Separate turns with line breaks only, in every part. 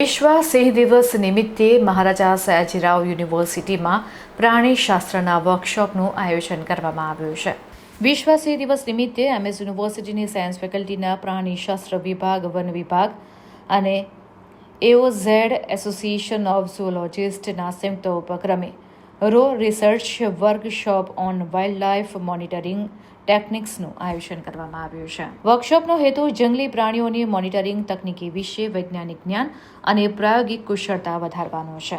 વિશ્વ સિંહ દિવસ નિમિત્તે મહારાજા સયાજીરાવ યુનિવર્સિટીમાં પ્રાણીશાસ્ત્રના વર્કશોપનું આયોજન કરવામાં આવ્યું છે. વિશ્વ સિંહ દિવસ નિમિત્તે એમએસ યુનિવર્સિટીની સાયન્સ ફેકલ્ટીના પ્રાણીશાસ્ત્ર વિભાગ વન વિભાગ અને એઓઝેડ એસોસિએશન ઓફ ઝુઓલોજિસ્ટના સંયુક્ત ઉપક્રમે row research workshop on wild life monitoring ટેકનિક્સનું આયોજન કરવામાં આવ્યું છે. વર્કશોપનો હેતુ જંગલી પ્રાણીઓની મોનિટરિંગ તકનીકી વિશે વૈજ્ઞાનિક જ્ઞાન અને પ્રાયોગિક કુશળતા વધારવાનો છે.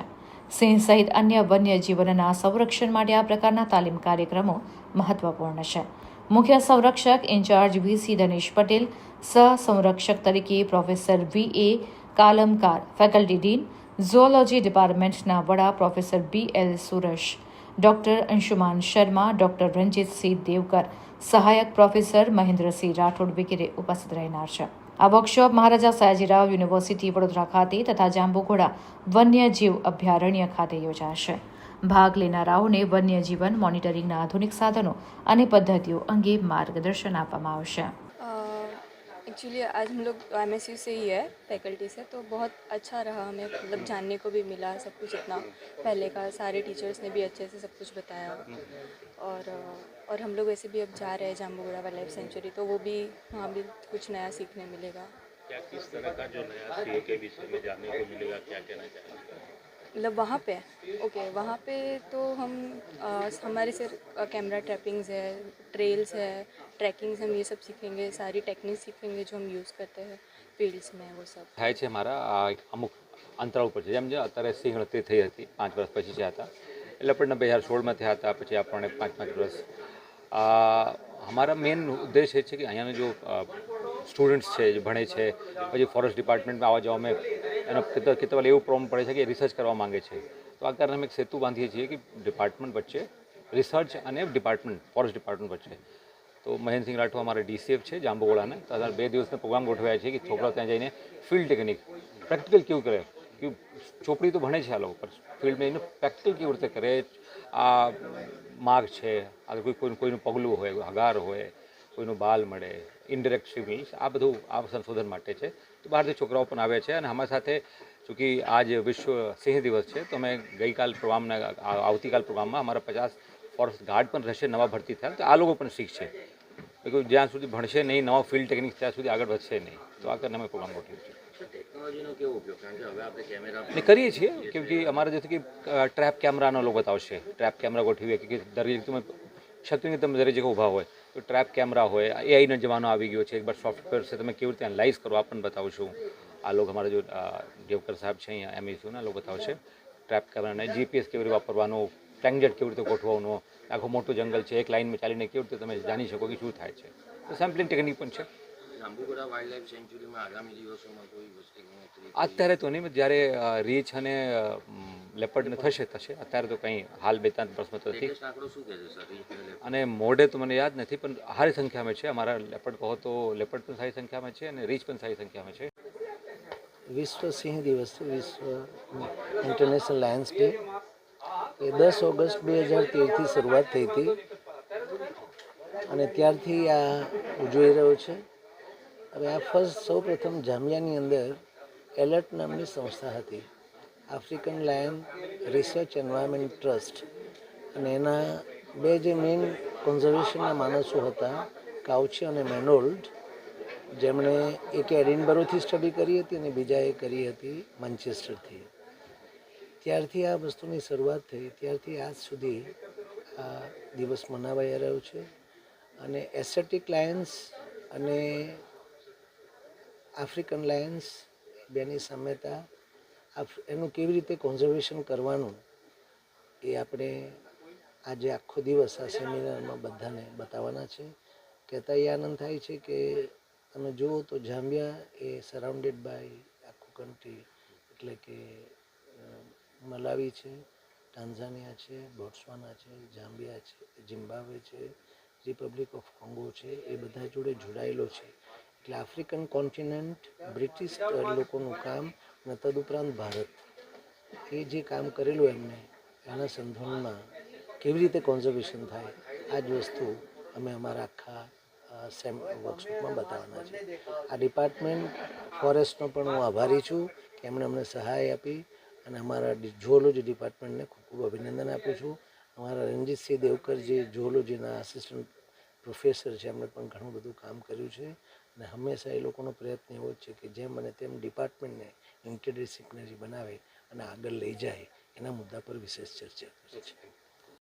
સિંહ સહિત અન્ય વન્ય જીવનના સંરક્ષણ માટે આ પ્રકારના તાલીમ કાર્યક્રમો મહત્વપૂર્ણ છે. મુખ્ય સંરક્ષક ઇન્ચાર્જ વીસી ધનેશ પટેલ, સહ સંરક્ષક તરીકે professor V A Kalamkar, faculty dean zoology ડિપાર્ટમેન્ટના વડા professor B L Suresh, doctor Anshuman Sharma, doctor Ranjitsinh Devkar, સહાયક પ્રોફેસર મહેન્દ્રસિંહ રાઠોડ વગેરે ઉપસ્થિત રહેનાર છે. આ વર્કશોપ મહારાજા સયાજીરાવ યુનિવર્સિટી વડોદરા ખાતે તથા જાંબુઘોડા વન્યજીવ અભયારણ્ય ખાતે યોજાશે. ભાગ લેનારાઓને વન્યજીવન મોનિટરિંગના આધુનિક સાધનો અને પદ્ધતિઓ અંગે માર્ગદર્શન આપવામાં આવશે.
एक्चुअली आज हम लोग एम एस से ही है फैकल्टी से तो बहुत अच्छा रहा हमें मतलब जानने को भी मिला सब कुछ इतना। पहले का सारे टीचर्स ने भी अच्छे से सब कुछ बताया। और और हम लोग वैसे भी अब जा रहे हैं जाम्बूगढ़ा वाइल्ड लाइफ सेंचुरी तो वो भी, वहाँ भी कुछ नया सीखने मिलेगा।
क्या किस तरह का जो नया के विषय में जानने को मिलेगा, क्या कहना चाहेंगे?
मतलब वहाँ पे ओके वहाँ पे तो हम अ, हमारे सिर्फ कैमरा ट्रैपिंग्स है ट्रेल्स है ट्रैकिंग्स हम ये सब सीखेंगे सारी टेक्निक सीखेंगे जो हम यूज़ करते हैं फील्ड्स में वो सब
થાય છે મારા આ એક અમુક અંતરાલ ઉપર છે જેમ જે અત્યારે સિંહ ગણતરી થઈ હતી પાંચ વર્ષ પછી થયા હતા એટલે પણ બે હજાર સોળમાં થયા હતા પછી આપણને પાંચ પાંચ વર્ષ આ અમારા મેઇન ઉદ્દેશ એ છે કે અહીંયાના જો સ્ટુડન્ટ્સ છે જે ભણે છે પછી ફોરેસ્ટ ડિપાર્ટમેન્ટમાં આવવા જવામાં એનો કેટલા એવું પ્રોબ્લેમ પડે છે કે રિસર્ચ કરવા માંગે છે. તો આ કારણે અમે એક સેતુ બાંધીએ છીએ કે ડિપાર્ટમેન્ટ વચ્ચે રિસર્ચ અને ડિપાર્ટમેન્ટ ફોરેસ્ટ ડિપાર્ટમેન્ટ વચ્ચે. તો મહેન્દ્રસિંહ રાઠવા અમારે ડીસીએફ છે, જાંબુગોળાને. તો અત્યારે બે દિવસનો પ્રોગ્રામ ગોઠવ્યા છે કે છોકરા ત્યાં જઈને ફિલ્ડ ટેકનિક પ્રેક્ટિકલ કેવું કરે? કે ચોપડી તો ભણે છે આ લોકો, પણ ફિલ્ડમાં એનું પ્રેક્ટિકલ કેવી રીતે કરે? આ માર્ગ છે, આ કોઈ કોઈ કોઈનું પગલું હોય હગાર હોય, કોઈનું બાલ મળે ઇન્ડિરેક્ટ સિગ્નલ્સ આ બધું આ સંશોધન માટે છે. તો બહારથી છોકરાઓ પણ આવે છે અને અમારી સાથે ચૂંકી આજ વિશ્વ સિંહ દિવસ છે તો અમે ગઈકાલ પ્રોગ્રામના આવતીકાલ પ્રોગ્રામમાં અમારા પચાસ ફોરેસ્ટ ગાર્ડ પણ રહેશે નવા ભરતી થયા તો આ લોકો પણ શીખશે because જ્યાં સુધી ભણશે નહીં નવા ફિલ્ડ ટેકનિક ત્યાં સુધી આગળ વધશે નહીં તો આ કરીને અમે પ્રોગ્રામ ગોઠવ્યો છે
ટેકનોલોજીનો કેવો ઉપયોગ? કારણ કે હવે આપણે કેમેરા
કરીએ છીએ કેમ કે અમારે જેથી કે ટ્રેપ કેમેરાનો લોકો બતાવશે ટ્રેપ કેમેરા ગોઠવીએ કે દરેક તમે શક્તિની તમે દરેક જગ્યા ઊભા હોય. ટ્રેપ કેમેરા હોય એઆઈનો જમાનો આવી ગયો છે એકવાર સોફ્ટવેર છે, તમે કેવી રીતે એનાલાઇઝ કરો આપણને પણ બતાવશું આ લોકો અમારા જો દેવકર સાહેબ છે અહીંયા એમઈસીના લોકો બતાવશે ટ્રેપ કેમેરાને જીપીએસ કેવી રીતે વાપરવાનું ટેંગજેટ કેવી રીતે ગોઠવવાનું, આખું મોટું જંગલ છે, એક લાઇનમાં ચાલીને કેવી રીતે તમે જાણી શકો કે શું થાય છે. તો સેમ્પલિંગ ટેકનિક પણ છે.
જાંબુગોડા વાઇલ્ડ લાઈફ સેન્ચુરીમાં આગામી દિવસોમાં કોઈ વસ્તુ ગણતરી
અત્યારે તો નહીં જ્યારે રીચ રીછ અને લેપર્ડને થશે થશે અત્યારે તો કંઈ હાલ બે ત્રણ વર્ષમાં તો નથી.
આંકડો શું કહે છે સર અને
મોડે મોઢે તો મને યાદ નથી પણ સારી સંખ્યામાં છે. અમારા લેપર્ડ કહો તો લેપર્ડ પણ સારી સંખ્યામાં છે અને રીચ પણ સારી સંખ્યામાં છે.
વિશ્વ સિંહ દિવસ છે વિશ્વ ઇન્ટરનેશનલ લાયન્સ ડે. એ દસ ઓગસ્ટ બે હજાર તેરથી શરૂઆત થઈ હતી. અને ત્યારથી આ ઉજવાઈ રહ્યો છે. હવે આ ફર્સ્ટ સૌ પ્રથમ જામિયાની અંદર એલર્ટ નામની સંસ્થા હતી. African lion research environment trust. અને એના બે જે મેઇન કોન્ઝર્વેશનના માણસો હતા, કાઉચી અને મેનોલ્ડ, જેમણે એકે એડિનબરોથી સ્ટડી કરી હતી અને બીજાએ કરી હતી માન્ચેસ્ટરથી. ત્યારથી આ વસ્તુની શરૂઆત થઈ. ત્યારથી આજ સુધી આ દિવસ મનાવાઈ રહ્યો છે. અને એસેટિક લાયન્સ અને આફ્રિકન લાયન્સ બેની સામ્યતા એનું કેવી રીતે કોન્ઝર્વેશન કરવાનું એ આપણે આજે આખો દિવસ આ સેમિનારમાં બધાને બતાવવાના છે. કહેતા એ આનંદ થાય છે કે તમે જુઓ તો જામ્બિયા એ સરાઉન્ડેડ બાય આખું કન્ટ્રી એટલે કે મલાવી છે ટાન્ઝાનિયા છે બોટ્સવાના છે જામ્બિયા છે જિમ્બાબ્વે છે રિપબ્લિક ઓફ કોંગો છે, એ બધા જોડે જોડાયેલો છે. એટલે આફ્રિકન કોન્ટિનેન્ટ, બ્રિટિશ લોકોનું કામ અને તદુપરાંત ભારત. એ જે કામ કરેલું એમને, એના સંધાનમાં કેવી રીતે કોન્ઝર્વેશન થાય આ જ વસ્તુ અમે અમારા આખા સેમ વર્કશોપમાં બતાવવાના છે આ ડિપાર્ટમેન્ટ ફોરેસ્ટનો પણ હું આભારી છું કે એમણે અમને સહાય આપી અને અમારા ઝુઓલોજી ડિપાર્ટમેન્ટને ખૂબ ખૂબ અભિનંદન આપું છું. અમારા રણજીતસિંહ દેવકર જે ઝુઓલોજીના આસિસ્ટન્ટ પ્રોફેસર છે, એમણે પણ ઘણું બધું કામ કર્યું છે. અને હંમેશા એ લોકોનો પ્રયત્ન એવો જ છે કે જેમ અને તેમ ડિપાર્ટમેન્ટને ઇન્ટરડિસિપ્લિનરી બનાવે અને આગળ લઈ જાય, એના મુદ્દા પર વિશેષ ચર્ચા કરે છે.